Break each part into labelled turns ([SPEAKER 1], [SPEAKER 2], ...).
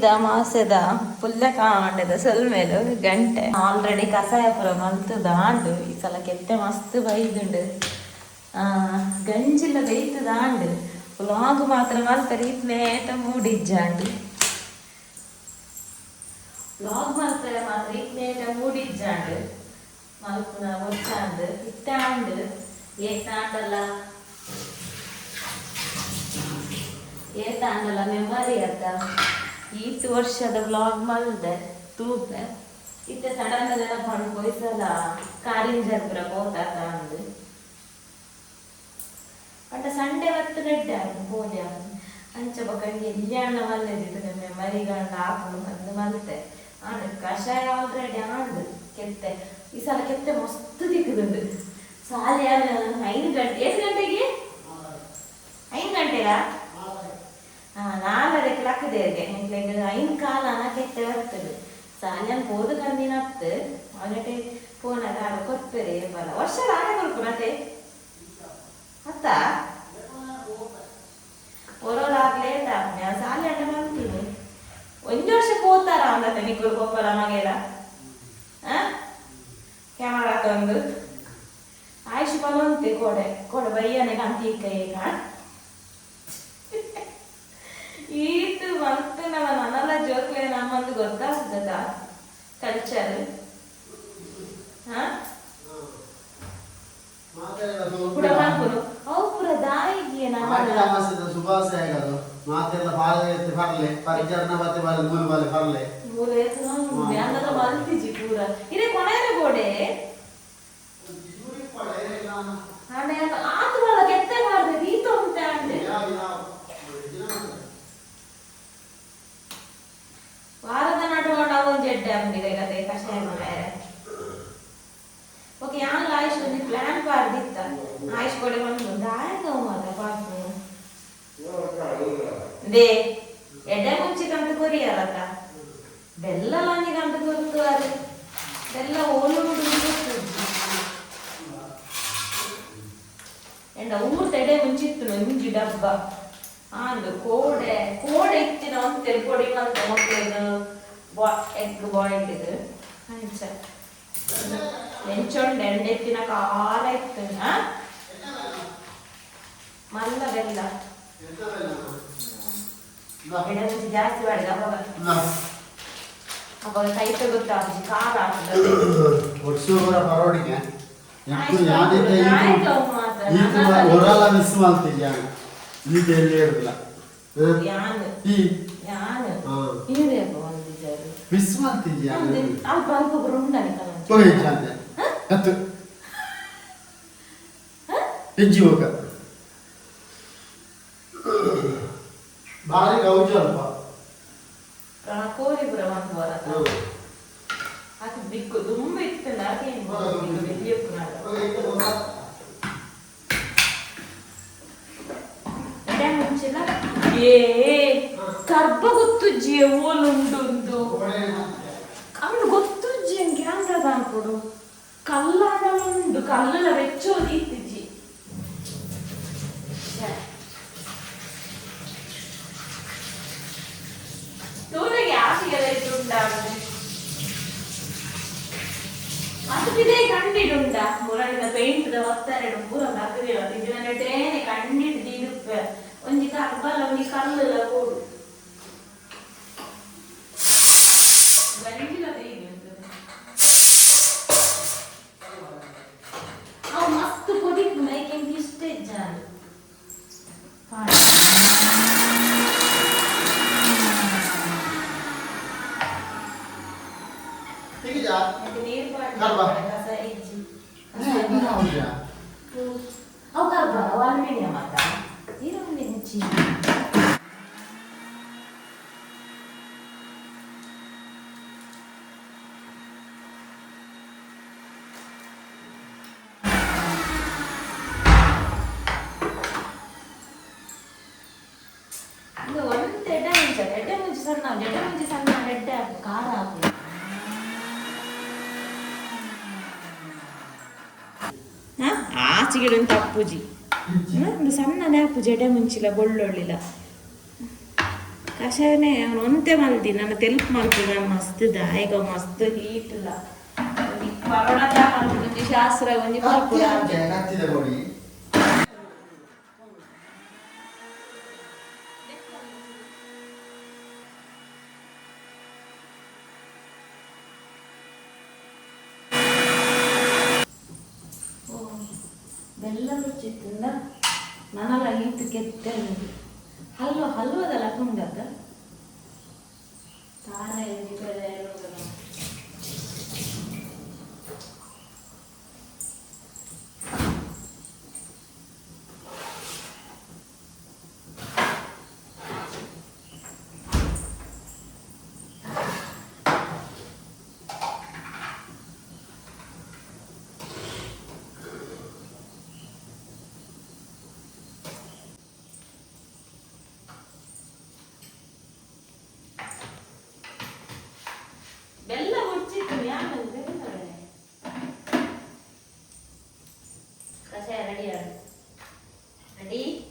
[SPEAKER 1] ಐದ ಮಾಸದ ಪುಲ್ಲ ಕಾಂಡದ ಸೊಲ್ಮೇಲು ಗಂಟೆ ಆಲ್ರೆಡಿ ಕಸಾಯಪುರ ಮಲ್ತದ ಆಂಡು ಈ ಸಲ ಕೆತ್ತೆ ಮಸ್ತ್ ಬೈದುಂಡು ಆ ಗಂಜಿಲ್ಲ ಬೈತದ ಆಂಡು ವ್ಲಾಗ್ ಮಾತ್ರ ಮಲ್ತಾರೆ ಇತ್ನೇಟ ಮೂಡಿಜ್ಜಾಂಡು ವ್ಲಾಗ್ ಮಲ್ತಾರೆ ಮಾತ್ರ ಇತ್ನೇಟ ಮೂಡಿಜ್ಜಾಂಡು ಮಲ್ಪುನ ಒಚ್ಚಾಂಡು ಇತ್ತಾಂಡು ಏತಾಂಡಲ್ಲ ಏತಾಂಡಲ್ಲ ಮೆಮರಿ ಅದ ಈತು ವರ್ಷದ ವ್ಲಾಗ್ ಮಲ್ದೆ ತೂಪೆ ಇತ್ತೆ ಸಡನ್ ನೆನಪು ಕೊಯ್ಸಲ ಕಾರಿಂಜರ್ಪುರ ಹೋತಾತ ಅಂದು ಪಂಡ ಸಂಡೆ ಹೊತ್ತು ನೆಡ್ಡೆ ಆಗಿ ಅವನು ಅಂಚ ಬಕಂಗೆ ಇಲ್ಯಾಣ ಮಲ್ಲದಿತ್ತು ನಮ್ಮ ಮರಿಗಂಡ ಹಾಕೊಂಡು ಬಂದು ಮಲ್ತೆ. ಆಂಡ್ ಕಷಾಯ ಆಲ್ರೆಡಿ ಆಂಡು ಕೆತ್ತೆ. ಈ ಸಲ ಕೆತ್ತೆ ಮಸ್ತ್ ದಿಕ್ಕದುಂಡು ಸಾಲಿ ಐದು ಗಂಟೆ, ಎಷ್ಟು ಗಂಟೆಗೆ? ಐದು ಗಂಟೆಗಾ? ಹಾ ನಾಲ್ಕರಕ್ಕೆ ಲಕ್ಕದೇರಿಗೆ ಎಂಕ್ಲೆಗ್ ಐನ್ ಕಾಲ ಕೆತ್ತೆ ಬರ್ತದೆ ಸಾಲ್ಯನ್ ಪೋದು ಕಂದಿನತ್ತು
[SPEAKER 2] ಮಾಸದ ಶುಭಾಶಯಗಳು ಮಾತೆಲ್ಲ ಬಾಳೆ ಎತ್ತಿ ಬರಲೆ ಪರಿಚರಣ ಬತ್ತೆ ಬಾಳೆ ಮೂರು ಬಾಳೆ ಬರಲೆ
[SPEAKER 1] ಮೂಲೆ ಮ್ಯಾಂಗದ ಮಲ್ತಿಜಿ ಪೂರ ಇದೇ ಕೊನೆಯ ಗೋಡೆ ಹಣೆ ಆತು ಬಲ ಕೆತ್ತೆ ಮಾಡ್ದೆ ದೀತ ಉಂಟ ಅಂಡೆ ವಾರದ ನಡುವಣ ಒಂದು ಜಡ್ಡೆ ಅಂಗಡಿಗೆ ಕತೆ ಕಷ್ಟ ಮಾಡ್ಯಾರೆ ಓಕೆ ಯಾನ್ ಆಯುಷ್ ಒಂದು ಪ್ಲಾನ್ ಪಾಡ್ದಿತ್ತ ಆಯುಷ್ ಕೊಡೆ ಒಂದು ದೇ ಎಡೆ ಮುಂಚಿಕಂತ ಕೊರಿಯರತ್ತ ಬೆಲ್ಲ ಲಾಂಗಿಗಂತ ಗೊತ್ತು ಅದು ಬೆಲ್ಲ ಓಲು ಗೊತ್ತು ಎಂಡ ಊರ್ ತಡೆ ಮುಂಚಿತ್ತು ಒಂಜಿ ಡಬ್ಬ ಆಂದು ಕೋಡೆ ಕೋಡೆ ಇತ್ತಿನ ಒಂತೆ ಪೊಡಿ ಮಂತ ಮೊಟ್ಟೆದು ಎಗ್ ಬಾಯ್ಲ್ಡ್ ಇದು ಅಂಚ ನೆಂಚೊಂಡು ಎಂಡೆತ್ತಿನ ಕಾಲ ಇತ್ತು ಆ? ಮಲ್ಲ ಬೆಲ್ಲ ಮುಂಚಿ ಜಾಸ್ತಿ ಮಾಡಿದ ಅವಾಗ ಅವಾಗ ಕೈ ಗೊತ್ತಾಗಿ ಖಾರ ನನ್ನ
[SPEAKER 2] ಒರಲ ಮಿಸ್ ಮಾಡ್ತಿದ್ಯ ಈಗ ಎಲ್ಲಿ ಹೇಳುದಿಲ್ಲ
[SPEAKER 1] ಒಂದಿದ್ದಾರೆ
[SPEAKER 2] ಮಿಸ್ ಮಾಡ್ತಿದ್ಯಾ
[SPEAKER 1] ಅಲ್ಪ ಅಲ್ಪ
[SPEAKER 2] ಹತ್ತು ಹೆಜ್ಜಿ ಹೋಗ
[SPEAKER 1] 나오지 않을까? क्या करवा नहीं नहीं हो गया। अब करवा वाल में नहीं आता ये रंग में अच्छी ಆಚೆಗೆ ಉಂಟು ಅಪ್ಪುಜಿ ಒಂದು ಸಣ್ಣನೇ ಅಪ್ಪುಜಿ ಎಡೆ ಮುಂಚಿಲ್ಲ ಬೊಳ್ಳೊಳ್ಳಿಲ್ಲ ಕಷಾಯನೆ ಅವನು ಒಂತೆ ಮಲ್ತಿ ನನ್ನ ತೆಲ್ಪ್ ನಾನು ಮಸ್ತ್ ದಾಯಿಗ ಮಸ್ತ್ ಹೀಟ್ ಇಲ್ಲ ಶಾಸ್ತ್ರ
[SPEAKER 2] ಕತ್ತಿ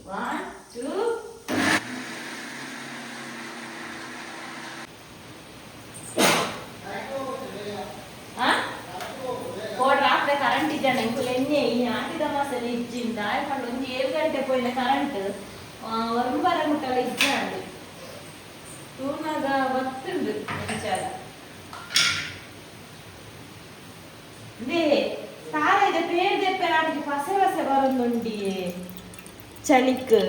[SPEAKER 1] ರೆಡಿ ಒನ್ ಟೂ ರಾತ್ರಿ ಕರೆಂಟ್ ಇದ್ದಾನೆ ಇಂಕುಲು ಎಣ್ಣೆ ಈ ಹಾಕಿದ ಮಸಾಲೆ ಇಜ್ಜಿಂದ ಆಯ್ಕೊಂಡು ಒಂದು ಏಳು ಗಂಟೆ ಪೋಯಿನ ಕರೆಂಟ್ ಒಂಬರ ಮುಟ್ಟಲ ಇದ್ದಾಂಡು ತೂರ್ನಾಗ ಬತ್ತುಂಡು ವಿಚಾರ ದೇ ತಾರ ಇದೆ ಪೇರ್ ದೆಪ್ಪೆ ನಾಟಿಗೆ ಪಸೆ ಪಸೆ ಬರೊಂದುಂಡಿ சளிக்கு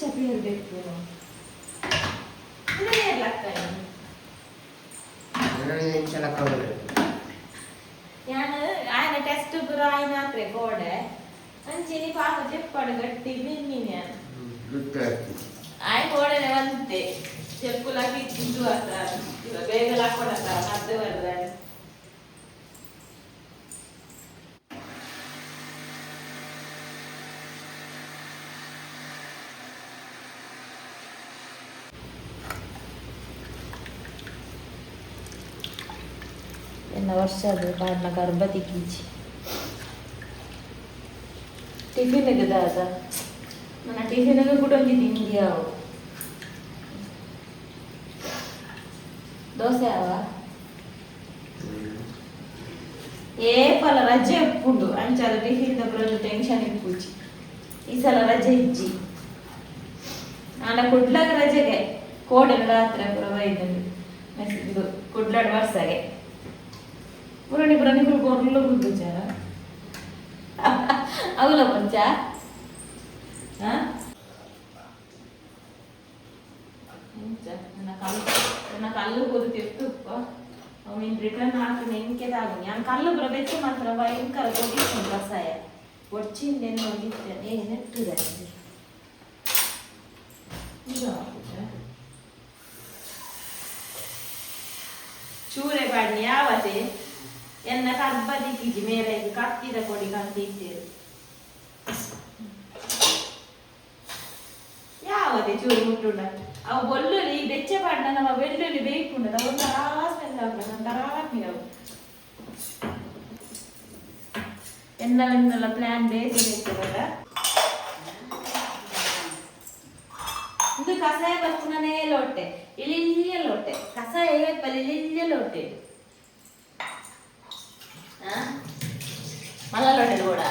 [SPEAKER 1] ಚಪಿ ಇರಬೇಕು ഞാൻ ആന ടെസ്റ്റ് ആയിനാത്രേ കോടെ അഞ്ചിനി പാപ്പ ചെപ്പാട് കട്ടി പിന്നെ ഞാൻ ആയ കോടെ വന്നിട്ടേ ചെപ്പുലാക്കി ഇട്ടു ആക്കാൻ ಬೇಗ ಲಾಕ್ ಕೊಡತ್ತ ಮತ್ತೆ ಬರ್ದಾರೆ అర్థం పడదాన్ని ಎನ್ನ ವರ್ಷ ಅದು ನನ್ನ ಗರ್ಭ ತಿಕ್ಕೀಚಿ ಟಿಫಿನ್ಗೆ ದಾದ ನನ್ನ ಟಿಫಿನ್ಗೆ ಕೂಡ ಒಂದು ತಿಂಡಿ ಅವು ದೋಸೆ ಅವ ಏ ಪಲ ರಜೆ ಉಪ್ಪುಂಡು ಅಂಚಾದ ಟಿಫಿನ್ ಬರೋದು ಟೆನ್ಷನ್ ಇಪ್ಪುಚಿ ಈ ಸಲ ರಜೆ ಇಜ್ಜಿ ಆಂಡ ಕುಡ್ಲಾಗ ರಜೆಗೆ ಕೋಡೆನ ರಾತ್ರಿ ಪುರ ಬೈದಂಡು ಇದು ಕುಡ್ಲಾಡ್ పురాణి పురణಿ ఇప్పుడు గొర్రెల్లో గుర్తొచ్చా అవులో పంచా? కళ్ళు నా కొద్ది తెప్పు నేను రిటర్న్ ఆడుకుని ఇంకే తాగు. నేను కళ్ళు ప్రవేశం మాత్రం భయంకర కొట్టించాను కసాయ వచ్చింది నేను వండిస్తాను ఏ నెట్టుదండి చూరే పాడిని ఆవతే. ಯಾವತ್ತೆ ಎನ್ನ ಕರ್ಬದಿ ಕಿಜಿ ಮೇಲೆ ಕತ್ತಿದ ಕೊಡಿ ಕಂತಿದ್ದೇರು ಯಾವತ್ತೆ ಚೂರು ಮುಟ್ಟುಂಡ ಅವು ಬೊಲ್ಲುಲಿ ಬೆಚ್ಚ ಪಾಡ್ನ ನಮ್ಮ ಬೆಳ್ಳುಳ್ಳಿ ಬೇಯ್ಕುಂಡ ಅವು ತರಾ ಸ್ಮೆಲ್ ಆಗ್ತದೆ ತರಾ ಅವು ಎನ್ನಲೆನ್ನೆಲ್ಲ ಪ್ಲಾನ್ ಬೇಸಿರ್ತದಲ್ಲ ಇದು ಕಷಾಯ ಬರ್ಪುನನೇ ಲೊಟ್ಟೆ ಇಳಿಲಿಯ ಲೊಟ್ಟೆ ಕಷಾಯ ಏಪಲ್ಲಿ ಇಳಿಲಿಯ ಲೊಟ್ಟೆ ಮಲ್ಲ ಲೊಟ್ಟೆ ಕೂಡ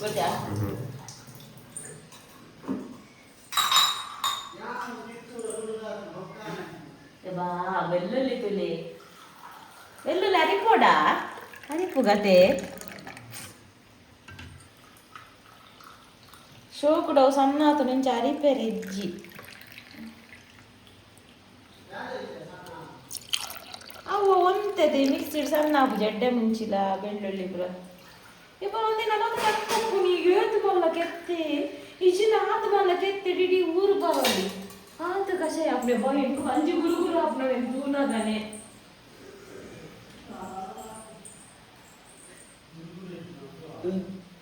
[SPEAKER 1] ಗೊತ್ತಾ ಬಾ ಬೆಳ್ಳುಳ್ಳಿ ತುಲಿ ಬೆಳ್ಳುಳ್ಳಿ ಅರಿಪೋಡ ಅರಿಪು ಗತೆ ಶೋಕುಡವು ಸಣ್ಣ ಆತು ನಿಂಚ ಅರಿಪೇರೆ ಇಜ್ಜಿ అది మిక్సీడ్ సಣ್ಣ ಆಗ್ಬೋದು ಜಡ್ಡೆ ಮುಂಚಿಲ್ಲ ಬೆಳ್ಳುಳ್ಳಿ ಪುರ ಇಪ್ಪ ಒಂದಿನ ಮಾತ್ರ ಕಪ್ಪು ನೀ ಏತು ಬಲ್ಲ ಕೆತ್ತಿ ಇಜಿನ ಆತು ಬಲ್ಲ ಕೆತ್ತಿ ಡಿಡಿ ಊರು ಬರಲಿ ಆತು ಕಷಾಯ ಅಪ್ನೆ ಬಾಯಿ ಅಂಜಿ ಗುರು ಗುರು ಅಪ್ನವೆ ದೂನದಾನೆ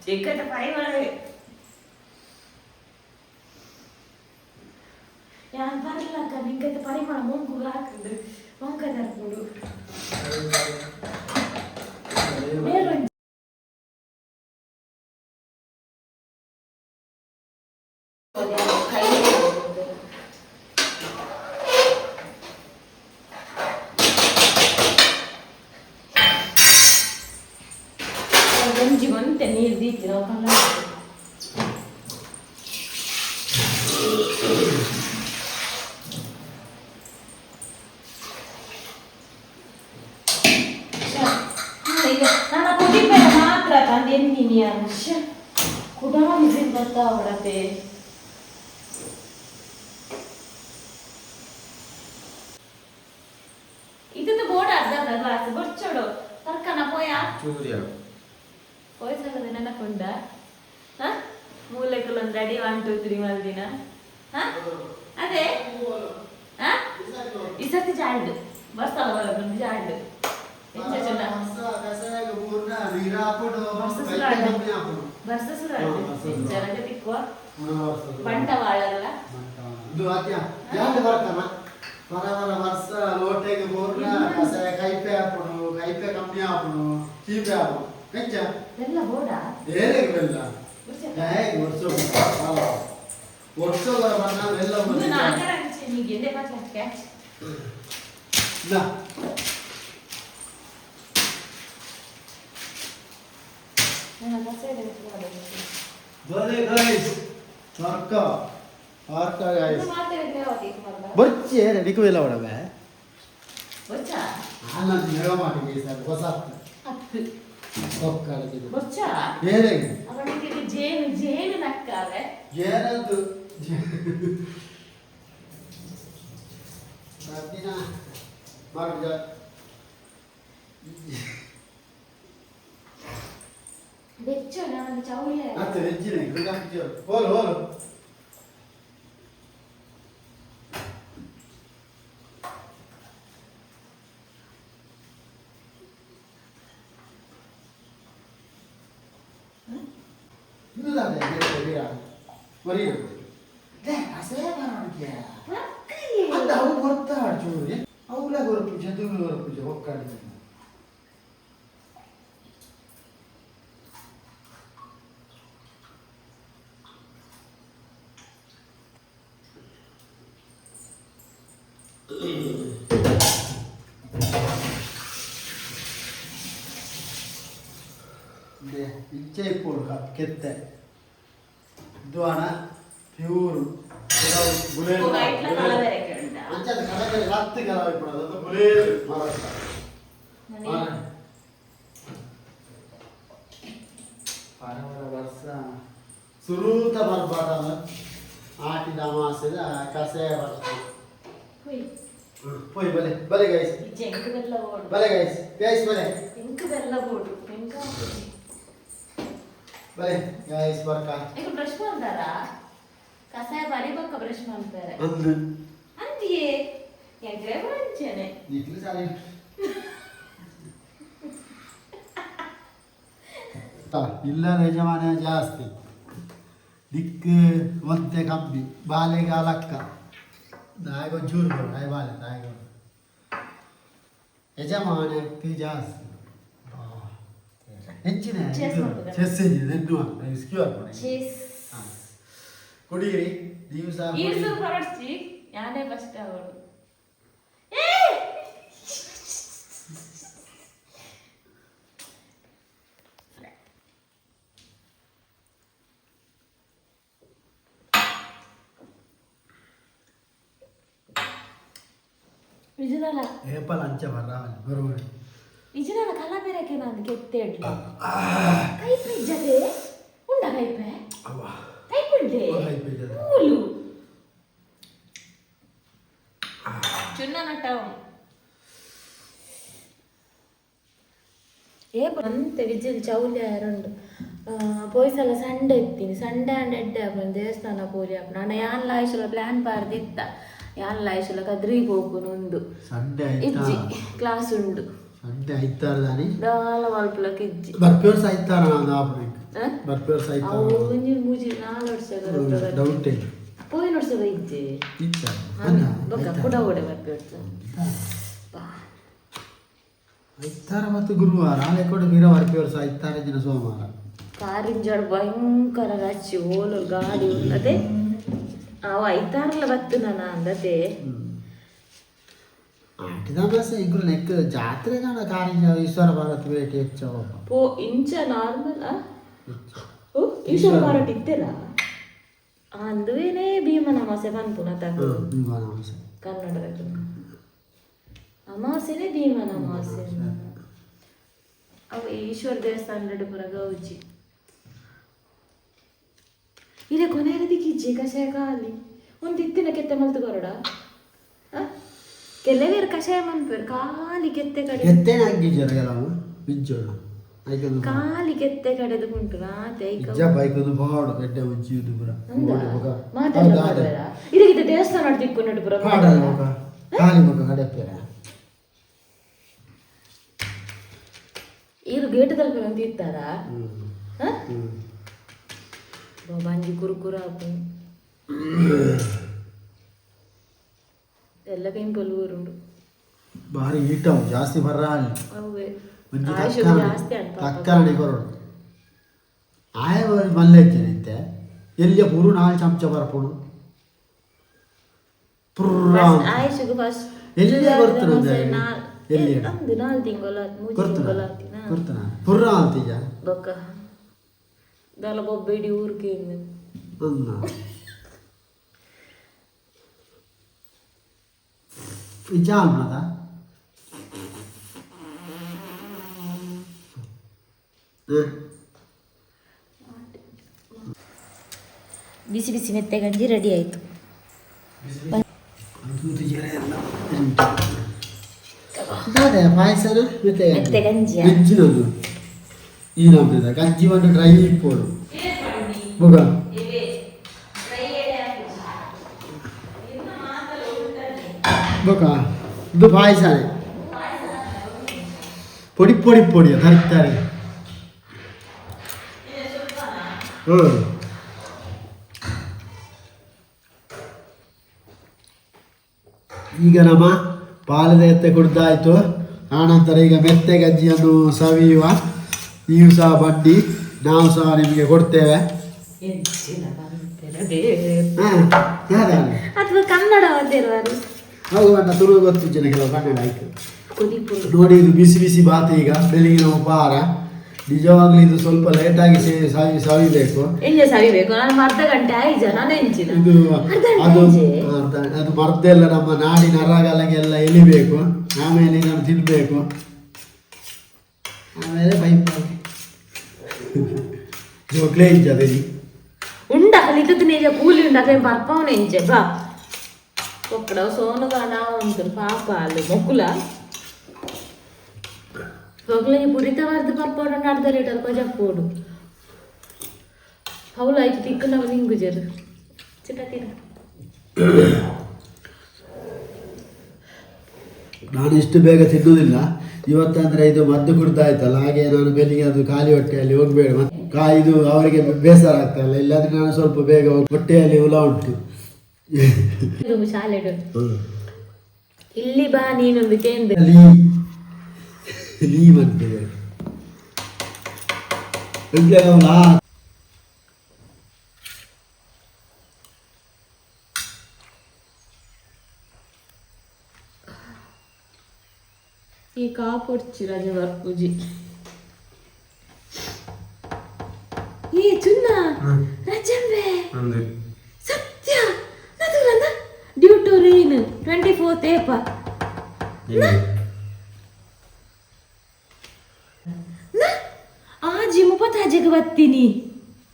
[SPEAKER 1] ಚಿಕ್ಕದ ಪೈ ಮಾಡವೆ ಯಾನ್ ಬರಲಕ್ಕ ನಿಂಗದ ಪರಿಮಾಣ ಮುಂಗು ಹಾಕಿದ್ರು ಮಂಕದ ಕೊಡು जीवन त्यांनी दिलं ಬೋರ್ಡ್ ಅರ್ಧ ಗ್ಲಾಸ್ ಬೊಚ್ಚೋಡು ತರ್ಕನ ಪೋಯ?
[SPEAKER 2] ಚೂರಿಯಾಡು
[SPEAKER 1] ಪೋಯ ಸಲದ ನೆನಪುಂಡ? ಹ? ಮೂಲೆಕಲ್ಲೊಂದು ಅಡಿ ಒನ್ ಟೂ ತ್ರೀ ಮಲ್ದಿನ ಹ? ಅದೇ? ಹ? ಈ ಸತಿ ಜಾಲ್ಡು ಬರ್ತಾವ ಒಳಗೊಂದು ಜಾಲ್ಡು ಎಂಚ ಚೆನ್ನ
[SPEAKER 2] ವರ ವರ ವರ್ಷ ಲೋಟೆಗೆ ಬೋರ್ನ ಕಸಾಯ ಕೈಪೆ ಹಾಪುಡು ಕೈಪೆ ಕಮ್ಮಿ ಹಾಪುಡು ಚೀಪೆ ಹಾಪುಡು ಹೆಚ್ಚ
[SPEAKER 1] ಎಲ್ಲ ಬೋಡ
[SPEAKER 2] ಏನೇ ಬೆಲ್ಲ ಹೇಗೆ ವರ್ಷ ವರ್ಷ ಬಣ್ಣ ಬೆಲ್ಲ
[SPEAKER 1] ಇದು ನಾಲ್ಕರ ಅಂಚೆ ನಿಗೆ ಎಂದೇ ಮಾತಾಡ್ಕೆ
[SPEAKER 2] ಇಲ್ಲ
[SPEAKER 1] ನನ್ನ ಕಸ ಮಾಡಬೇಕು
[SPEAKER 2] ಬಲೆ ಗೈಸ್ ವರ್ಕ ವರ್ಕ ಗೈಸ್
[SPEAKER 1] ಮಾತಾಡಿದ್ರೆ ಅವತ್ತಿಗೆ ಬಂದ
[SPEAKER 2] ಬಚ್ಚೆ ರೆಡಿಕು ಇಲ್ಲ ಒಡವೆ
[SPEAKER 1] ಬೊಚ್ಚಾ
[SPEAKER 2] ನಾನು ನೆರವು ಮಾಡಿ ಸರ್ ಹೊಸ
[SPEAKER 1] ಹತ್ತು
[SPEAKER 2] ಒಕ್ಕಳಿಗೆ
[SPEAKER 1] ಬೊಚ್ಚಾ
[SPEAKER 2] ಬೇರೆ
[SPEAKER 1] ಅವನಿಗೆ ಜೇನು ಜೇನು ನಕ್ಕಾವೆ
[SPEAKER 2] ಏನದು ದಿನ ಮಾಡಿದ
[SPEAKER 1] ಬೆಚ್ಚ ನಾನು ಚೌಳೆ
[SPEAKER 2] ಮತ್ತೆ ಹೆಚ್ಚಿನ ಕ್ರೀಡಾಂಕಿಯ ಹೋಲು ಹೋಲು ಮರಿಯ ಲೇ ಅಸೇ ಮಾಡೋಕೆ ಅಂತ ಅವು ಗೊತ್ತಾಡ ಚೂರಿ ಅವುಗಳ ಗೊರಪು ಚದುರು ಗೊರಪು ಒಕ್ಕಳಿಗೆ ಇದೆ ಇಚ್ಚೆ ಇಪ್ಪೋಡು ಕಪ್ ಕೆತ್ತೆ ಇದು ಪ್ಯೂರ್
[SPEAKER 1] ಕಲರ್ ಕೆಂಡ
[SPEAKER 2] ಅಂಚದ ಕಡಗಡೆ ಹತ್ತು ಕಲ ಇಪ್ಪಡೋದು ಅದು ಬುಲೇರು ಮಹಾರಾಷ್ಟ್ರ.
[SPEAKER 1] ನನಗೆ
[SPEAKER 2] ಪರವರ ವರ್ಷ. ಸುರೂತ ಬರ್ಬಾಟ ಆಟಿದ ಅಮಾಸೆದ ಕಸೆ ಬರ್ತದೆ
[SPEAKER 1] ಹೋಯ್
[SPEAKER 2] ಪೋಯ್ ಬಲೆ ಬಲೆ ಗೈಸ್. ಬಲೆ ಗೈಸ್ ಗೈಸ್ ಬಲೆ.
[SPEAKER 1] ಎಂಕ್ ಬೆಲ್ಲ ಬೋಡು. ಎಂಕ
[SPEAKER 2] ಬಲೆ ಗೈಸ್ ಬರ್ಕ
[SPEAKER 1] ಈಗ ಬ್ರಷ್ ಮಾಡ್ತಾರ ಕಸಾಯ ಬರಿಬೇಕ ಬ್ರಷ್ ಮಾಡ್ತಾರೆ
[SPEAKER 2] ಅಂದು
[SPEAKER 1] ಅಂದಿಯೇ ಎಂಕ್ರೆ ಅಂಚೆನೆ
[SPEAKER 2] ನಿಖಿಲ್ ಸಾರಿ ಇಲ್ಲ ಯಜಮಾನ ಜಾಸ್ತಿ ದಿಕ್ಕು ಒಂತೆ ಕಮ್ಮಿ ಬಾಲೆಗಾಲಕ್ಕ ದಾಯಗೊಂಚೂರು ಕೊಡು ಆಯ್ ಬಾಲೆ ದಾಯಗೊಂಡು ಯಜಮಾನಕ್ಕೆ ಜಾಸ್ತಿ ಆ, 엔진에 제센이 낸두한
[SPEAKER 1] 나
[SPEAKER 2] 스키와 보내.
[SPEAKER 1] 제스. 고디리 님사.
[SPEAKER 2] 일수 버릇지 야네 맛있다 오르. 에!
[SPEAKER 1] విజయనగరం ఏపాలంచ వరావాలి బరువు ವಿಜಯನಲ್ಲ ಕಲಬೆರಕೆ ನಾನು ಕೆತ್ತೆ ಇಡ್ಲಿ ಕೈಪೆ? ಜತೆ ಉಂಡ ಕೈಪೆ
[SPEAKER 2] ಕೈಪೆ ಜತೆ.
[SPEAKER 1] ಮೂಲು ಚುನ್ನ ನಟ್ಟವನು ಏ ಅಂತೆ ವಿಜಯ್ ಚೌಲ್ಯ ಯಾರುಂಡು ಪೋಯ್ಸಲ ಸಂಡೆ ಇತ್ತೀನಿ ಸಂಡೆ ಅಂಡ್ ಎಡ್ಡೆ ಆಪುಂಡು ದೇವಸ್ಥಾನ ಪೂರಿ ಆಪುಂಡು ಅಣ್ಣ ಯಾನ್ ಲಾಯ್ಸಲ ಪ್ಲಾನ್ ಪಾರ್ದಿತ್ತ ಯಾನ್ ಲಾಯ್ಸಲ ಕದ್ರಿಗೆ ಹೋಗುನು ಉಂಡು
[SPEAKER 2] ಸಂಡೆ
[SPEAKER 1] ಇಜ್ಜಿ ಕ್ಲಾಸ್ ಉಂಡು
[SPEAKER 2] ಆಯ್ತಾರ దాని
[SPEAKER 1] ದಾಲ ಮಲ್ಪಲಕ್ ಇಜ್ಜಿ
[SPEAKER 2] ಬರ್ಪೇರ್ ಸಾಯ್ತಾರ ನಾನು ಆಪುನಿಕ್
[SPEAKER 1] ಆ?
[SPEAKER 2] ಬರ್ಪೇರ್ ಸಾಯ್ತಾರ
[SPEAKER 1] ಅವು ಒಂಜಿ ಮೂಜಿ ನಾಲ್ ವರ್ಷ
[SPEAKER 2] ಡೌಟ್
[SPEAKER 1] ಪೋಯಿ ನೋಡ್ಸದ
[SPEAKER 2] ಇಚ್ಚ
[SPEAKER 1] ಬೊಕ್ಕ ಕುಡ ಓಡೆ ಬರ್ಬೇಕು
[SPEAKER 2] ಐತಾರ ಮತ್ತು ಗುರುವಾರ ಆಲೆ ಕೂಡ ಮೀರ ವರ್ಷ ಐತಾರ ದಿನ ಸೋಮವಾರ
[SPEAKER 1] ಕಾರಿಂಜಾಡ್ ಭಯಂಕರ ರಚ್ಚಿ ಓಲು ಗಾಡಿ ಅದೇ ಅವ ಐತಾರಲ್ಲ ಬತ್ತು ನಾನು ಅಂದತೆ
[SPEAKER 2] ಆಟಿದ ಮಾಸ ಇಗ್ರು ನೆಕ್ ಜಾತ್ರೆ ಕಾಣ ಕಾರಿಂಜ ಈಶ್ವರ ಭಾರತ್ ಭೇಟಿ ಹೆಚ್ಚು
[SPEAKER 1] ಓ ಇಂಚ ನಾರ್ಮಲ್ ಓ ಈಶ್ವರ ಮಾರಾಟ ಇತ್ತೇನ ಅಂದುವೇನೆ ಭೀಮನ ಅಮಾಸೆ ಬಂದ್ಪುನ ತಗ ಕನ್ನಡದ ಅಮಾಸೆನೆ ಭೀಮನ ಅಮಾಸೆ ಅವ ಈಶ್ವರ ದೇವಸ್ಥಾನ ಪುರ ಗೌಜಿ ಇದೆ ಕೊನೆಯದಿ ಕಿಜ್ಜಿ ಕಷಾಯ ಅಲ್ಲಿ ಒಂದು ಇತ್ತಿನ ಕೆತ್ತೆ ಮಲ್ತು ಕೊರಡ ಕೆಲವೇರು ಕಷಾಯ ಮನ್ಪೇರು ಖಾಲಿ ಕೆತ್ತೆ ಕಡೆ
[SPEAKER 2] ಎತ್ತೇನೆ ಕೆಲವು ಬಿಜ್ಜೋಣ
[SPEAKER 1] ಕೆತ್ತೆ ಕಡೆದು ಉಂಟು ಆತೆ
[SPEAKER 2] ಇಜ್ಜ ಬೈಕದು ಬಾಡು ಉಜ್ಜಿ ಇದು ಪುರ.
[SPEAKER 1] ಮಾತಾಡ ಇದಕ್ಕಿಂತ ದೇವಸ್ಥಾನ ಪುರ
[SPEAKER 2] ಮಗ? ಮಗ ಕಡೆಪ್ಪೇರ
[SPEAKER 1] ಇದು ಗೇಟ್ ಇತ್ತಾರ
[SPEAKER 2] ಹ್ಮ್.
[SPEAKER 1] ಬಾಂಜಿ ಕುರುಕುರ ಆಪು ಕೆಂಪಲು ಊರುಂಡು
[SPEAKER 2] ಭಾರಿ ಈಟವು ಜಾಸ್ತಿ ಬರ್ರ ಅಲ್ಲಿ
[SPEAKER 1] ಅವೇ
[SPEAKER 2] ಒಂಜಿ
[SPEAKER 1] ಆಯುಷ್ ಜಾಸ್ತಿ ಅಂತ
[SPEAKER 2] ತಕ್ಕರಣಿ ಕೊರಡು ಆಯ ಮಲ್ಲೆಜ್ಜನಿತ್ತೆ ಎಲ್ಲಿಯ ಪುರು ಚಮಚ ಬರ್ಪುಣು ಪುರ್ರಾ.
[SPEAKER 1] ಆಯುಷ್ಗೆ ಫಸ್ಟ್
[SPEAKER 2] ಎಲ್ಲಿ ಬರ್ತಾರೆ ಅಂದ್ರೆ? ಎಲ್ಲಿ?
[SPEAKER 1] ನಮ್ದು ನಾಲ್ ತಿಂಗಳ
[SPEAKER 2] ಮೂರು
[SPEAKER 1] ತಿಂಗಳ
[SPEAKER 2] ಕೊರ್ತನ ಪುರ್ರ ಅಂತೀಜ
[SPEAKER 1] ಬೊಕ್ಕ. ದಲ ಬೊಬ್ಬೆಡಿ ಊರ್ಗೆ
[SPEAKER 2] ನಿಜ ಅಲ್ಮದ
[SPEAKER 1] ಬಿಸಿ ಬಿಸಿ ಮೆತ್ತೆ ಗಂಜಿ ರೆಡಿ ಆಯ್ತು.
[SPEAKER 2] ಪಾಯಸ ಮತ್ತೆ ಗಂಜಿ. ನಮ್ದು ಗಂಜಿ ಒಂದು ಡ್ರೈ ಇಪ್ಪೋಡು ಮಗ ಇದು ಪಾಯಸನೇ ಪೊಡಿ ಪೊಡಿ ಪೊಡಿ ತರ್ತಾರೆ ಹ್ಞೂ. ಈಗ ನಮ್ಮ ಪಾಲದ ಎತ್ತೆ ಕುಡ್ದಾಯ್ತು. ಆನಂತರ ಈಗ ಮೆತ್ತೆ ಗಜ್ಜಿಯನ್ನು ಸವಿಯುವ. ನೀವು ಸಹ ಬಡ್ಡಿ ನಾವು ಸಹ ನಿಮಗೆ ಕೊಡ್ತೇವೆ. ಹಾಂ
[SPEAKER 1] ಅಥವಾ ಕನ್ನಡ
[SPEAKER 2] ಹೌದು ಅಣ್ಣ ತುಳು ಗೊತ್ತು ಜನ ಕೆಲವು ಕನ್ನಡ ಆಯ್ತು. ನೋಡಿ ಇದು ಬಿಸಿ ಬಿಸಿ ಬಾತು ಈಗ ಬೆಳಗಿನ ಉಪಹಾರ ನಿಜವಾಗ್ಲೂ ಇದು ಸ್ವಲ್ಪ ಲೇಟಾಗಿ ಸೇ- ಸಾವಿ ಸವಿಬೇಕು
[SPEAKER 1] ಸವಿಬೇಕು ನಾನು ಅರ್ಧ ಗಂಟೆ ಆಯ್ತು ನಾನು ಎಂಚಿನ
[SPEAKER 2] ಇದು ಅದು ಅದು ಮರ್ದೆಲ್ಲ ನಮ್ಮ ನಾಡಿನ ಅರಗಲಗೆಲ್ಲ ಎಲಿಬೇಕು ಆಮೇಲೆ ಇದನ್ನು ತಿನ್ಬೇಕು. ಆಮೇಲೆ ಪೈಪ್ ಜೋಕ್ಲೇ ಇದ್ದದಲ್ಲಿ
[SPEAKER 1] ಉಂಡ ಕಲಿತದ್ದು ನಿಜ ಕೂಲಿ ಉಂಡ ಅದೇ ಬರ್ಪವನ ಇಂಚೆ ಬಾ. ಒಕ್ಕಡ సోనుగానా ನಾವು పాప ಮೊಕ್ಕಲ. ಈ ಪುರಿತ ವಾರದ ಬರ್ಪವನ ಅರ್ಧ ಲೀಟರ್ ಕೊಜಪ್ಪೋಡು ಹೌಲ ಆಯ್ತು, ತಿಕ್ಕು ನಾವು ನಿಂಗು ಜರು. ಚಿಟ ತಿರ
[SPEAKER 2] ನಾನು ಇಷ್ಟು ಬೇಗ ತಿನ್ನುವುದಿಲ್ಲ ಇವತ್ತಂದ್ರೆ ಇದು ಮದ್ದು ಕುಡ್ದಾಯ್ತಲ್ಲ, ಹಾಗೆ ನಾನು ಬೆಳಿಗ್ಗೆ ಅದು ಖಾಲಿ ಹೊಟ್ಟೆಯಲ್ಲಿ ಹೋಗ್ಬೇಡ. ಕಾ ಇದು ಅವರಿಗೆ ಬೇಸರ ಆಗ್ತಲ್ಲ, ಇಲ್ಲಾಂದ್ರೆ ನಾನು ಸ್ವಲ್ಪ ಬೇಗ ಹೊಟ್ಟೆಯಲ್ಲಿ ಹುಲ ಉಂಟು.
[SPEAKER 1] ಇದು ಶಾಲೆ ಇಲ್ಲಿ ಬಾ ನೀನೊಂದು ಕೇಂದ್ರ.
[SPEAKER 2] ಲೀ ಹುಳ
[SPEAKER 1] ಈ ಕಾಪುಡ್ಚಿ ರಜೆ ಬರ್ಪೂಜಿ ಈ ಚುನ್ನ ರಜಂಬೆ. ನದುಲಂದ ಡ್ಯೂಟು ರೈನ್ ಟ್ವೆಂಟಿ ಫೋರ್ತ್ ಏಪ ಆಜಿ ಮುಪತ್ತಾಜಿಗೆ ಬರ್ತೀನಿ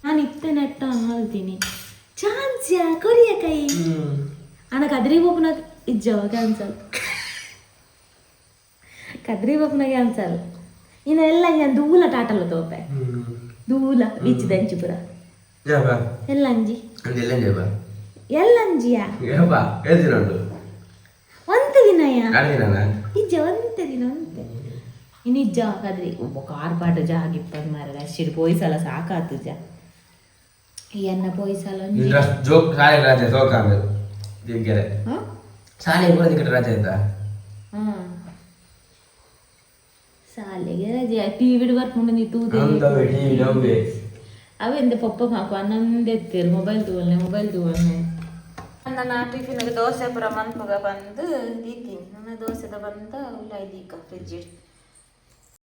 [SPEAKER 1] ನಾನು ಇತ್ತ ನೆಟ್ಟ ಹೇಳ್ತೀನಿ ಚಾನ್ಸ್ಯ ಕೊರಿಯ ಕೈ ಅಣ್ಣ ಕದ್ರಿ ಬೊಪ್ಪನ ಇಜ್ಜವ ಕ್ಯಾನ್ಸಲ್ ಕದ್ರಿ ಬೊಪ್ಪನ ಕ್ಯಾನ್ಸಲ್ ಇನ್ನು ಎಲ್ಲ ഞാൻ ದೂಲ ಟಾಟಲ್ಲ ತೋಪೆ ದೂಲ ಬೀಚ್ ದಂಚುಪುರ ಎಲ್ಲ ಅಂಜಿ ಎಲ್ಲ ದಿನಯ. ಒಂತ ದಿನ ಒಂತೆ ಕದ್ರಿ ಒಬ್ಬ ಕಾರ್ಪಾಟ ಜಾಗಿಪ್ಪನ್ ಮಾರ ಅಷ್ಟಿಡ್ ಪೋಯ್ಸಲ ಸಾಕಾತು ಜ. ಒಂಜಿ
[SPEAKER 3] ಜೋಕ್ ಶಾಲೆ ರಜೆ
[SPEAKER 1] ದೇವ್ಗೆರೆ?
[SPEAKER 3] ಶಾಲೆ ಕೂಡ ದಿಕ್ಕಟ ರಜೆ
[SPEAKER 1] ಇದ್ದ. ಶಾಲೆಗೆ ರಜೆ ಟಿವಿಡ್ ಬರ್ಕೊಂಡು ನೀ ತೂದೆ ಅವೆಂದ ಪಪ್ಪ ಮಾಕು ನಂದೆ ಎತ್ತೇರು ಮೊಬೈಲ್ ತಗೊಳ್ಳೆ ಮೊಬೈಲ್ ತಗೊಳ್ಳೆ ನನ್ನ ಟಿಫಿನ್ಗೆ ದೋಸೆ ಪುರ ಮನ್ಪುಗ ಬಂದು ದೀತೀನಿ ನನ್ನ ದೋಸೆದ ಬಂದ ಉಲ್ಲ ದೀಕ ಫ್ರಿಡ್ಜ್